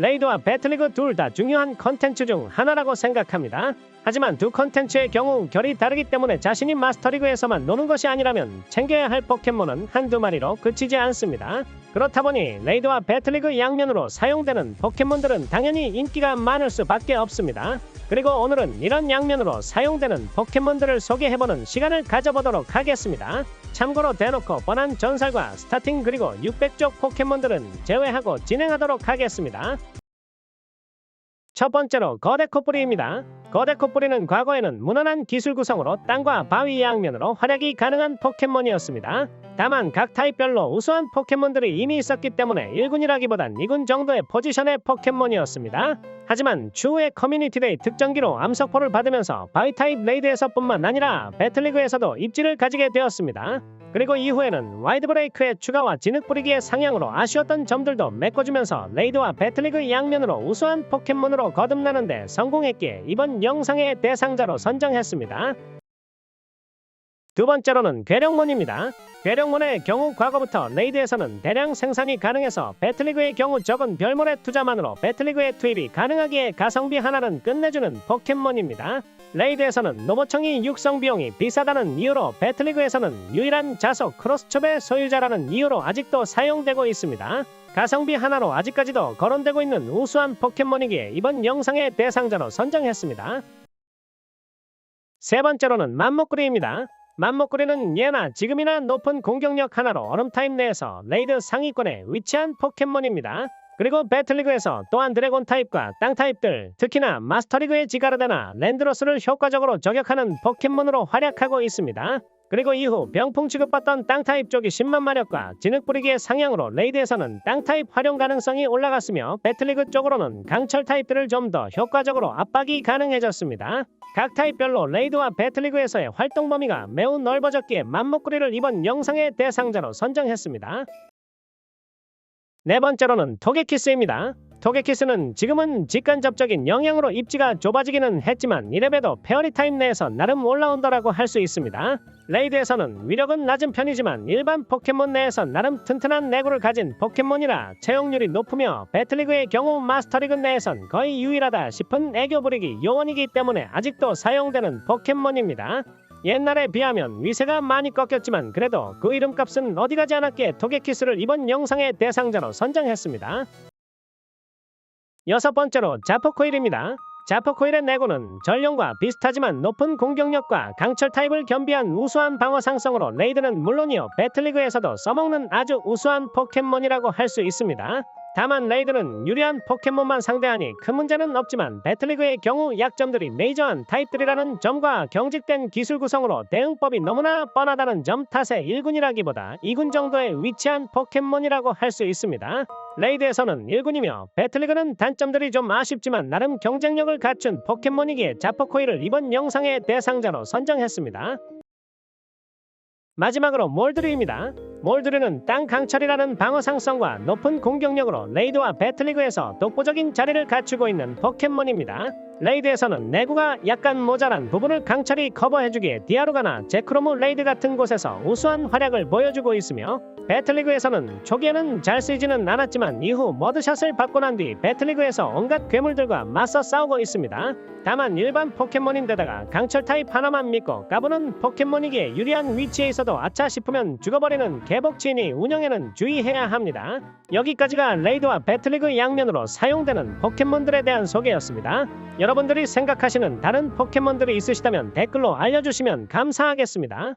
레이드와 배틀리그 둘 다 중요한 컨텐츠 중 하나라고 생각합니다. 하지만 두 컨텐츠의 경우 결이 다르기 때문에 자신이 마스터리그에서만 노는 것이 아니라면 챙겨야 할 포켓몬은 한두 마리로 그치지 않습니다. 그렇다 보니 레이드와 배틀리그 양면으로 사용되는 포켓몬들은 당연히 인기가 많을 수밖에 없습니다. 그리고 오늘은 이런 양면으로 사용되는 포켓몬들을 소개해보는 시간을 가져보도록 하겠습니다. 참고로 대놓고 뻔한 전설과 스타팅 그리고 600쪽 포켓몬들은 제외하고 진행하도록 하겠습니다. 첫 번째로 거대 코뿌리입니다. 거대 코뿌리는 과거에는 무난한 기술 구성으로 땅과 바위 양면으로 활약이 가능한 포켓몬이었습니다. 다만 각 타입별로 우수한 포켓몬들이 이미 있었기 때문에 1군이라기보단 2군 정도의 포지션의 포켓몬이었습니다. 하지만 추후에 커뮤니티데이 특정기로 암석포를 받으면서 바위 타입 레이드에서뿐만 아니라 배틀리그에서도 입지를 가지게 되었습니다. 그리고 이후에는 와이드 브레이크의 추가와 진흙 뿌리기의 상향으로 아쉬웠던 점들도 메꿔주면서 레이드와 배틀리그 양면으로 우수한 포켓몬으로 거듭나는데 성공했기에 이번 영상의 대상자로 선정했습니다. 두 번째로는 괴력몬입니다. 괴력몬의 경우 과거부터 레이드에서는 대량 생산이 가능해서 배틀리그의 경우 적은 별물의 투자만으로 배틀리그의 투입이 가능하기에 가성비 하나는 끝내주는 포켓몬입니다. 레이드에서는 노보청이 육성 비용이 비싸다는 이유로 배틀리그에서는 유일한 자석 크로스첩의 소유자라는 이유로 아직도 사용되고 있습니다. 가성비 하나로 아직까지도 거론되고 있는 우수한 포켓몬이기에 이번 영상의 대상자로 선정했습니다. 세 번째로는 맘목구리입니다. 맘목구리는 예나 지금이나 높은 공격력 하나로 얼음타입 내에서 레이드 상위권에 위치한 포켓몬입니다. 그리고 배틀리그에서 또한 드래곤 타입과 땅 타입들, 특히나 마스터리그의 지가르다나 랜드로스를 효과적으로 저격하는 포켓몬으로 활약하고 있습니다. 그리고 이후 병풍 취급받던 땅 타입 쪽이 10만 마력과 진흙 뿌리기의 상향으로 레이드에서는 땅 타입 활용 가능성이 올라갔으며 배틀리그 쪽으로는 강철 타입들을 좀 더 효과적으로 압박이 가능해졌습니다. 각 타입별로 레이드와 배틀리그에서의 활동 범위가 매우 넓어졌기에 맘목구리를 이번 영상의 대상자로 선정했습니다. 네 번째로는 토게키스입니다. 토게키스는 지금은 직간접적인 영향으로 입지가 좁아지기는 했지만 이래봬도 페어리 타임 내에서 나름 올라운더라고 할 수 있습니다. 레이드에서는 위력은 낮은 편이지만 일반 포켓몬 내에서 나름 튼튼한 내구를 가진 포켓몬이라 채용률이 높으며 배틀리그의 경우 마스터리그 내에선 거의 유일하다 싶은 애교 부리기 요원이기 때문에 아직도 사용되는 포켓몬입니다. 옛날에 비하면 위세가 많이 꺾였지만 그래도 그 이름값은 어디 가지 않았기에 토게키스를 이번 영상의 대상자로 선정했습니다. 여섯 번째로 자포코일입니다. 자포코일의 내구는 전령과 비슷하지만 높은 공격력과 강철 타입을 겸비한 우수한 방어 상성으로 레이드는 물론이요 배틀리그에서도 써먹는 아주 우수한 포켓몬이라고 할 수 있습니다. 다만 레이드는 유리한 포켓몬만 상대하니 큰 문제는 없지만 배틀리그의 경우 약점들이 메이저한 타입들이라는 점과 경직된 기술 구성으로 대응법이 너무나 뻔하다는 점 탓에 1군이라기보다 2군 정도에 위치한 포켓몬이라고 할 수 있습니다. 레이드에서는 1군이며 배틀리그는 단점들이 좀 아쉽지만 나름 경쟁력을 갖춘 포켓몬이기에 자포코이를 이번 영상의 대상자로 선정했습니다. 마지막으로 몰드리입니다. 몰드르는 땅 강철이라는 방어 상성과 높은 공격력으로 레이드와 배틀리그에서 독보적인 자리를 갖추고 있는 포켓몬입니다. 레이드에서는 내구가 약간 모자란 부분을 강철이 커버해주기에 디아루가나 제크로무 레이드 같은 곳에서 우수한 활약을 보여주고 있으며 배틀리그에서는 초기에는 잘 쓰이지는 않았지만 이후 머드샷을 받고 난 뒤 배틀리그에서 온갖 괴물들과 맞서 싸우고 있습니다. 다만 일반 포켓몬인데다가 강철 타입 하나만 믿고 까부는 포켓몬이기에 유리한 위치에 있어도 아차 싶으면 죽어버리는 개복치인이 운영에는 주의해야 합니다. 여기까지가 레이드와 배틀리그 양면으로 사용되는 포켓몬들에 대한 소개였습니다. 여러분들이 생각하시는 다른 포켓몬들이 있으시다면 댓글로 알려주시면 감사하겠습니다.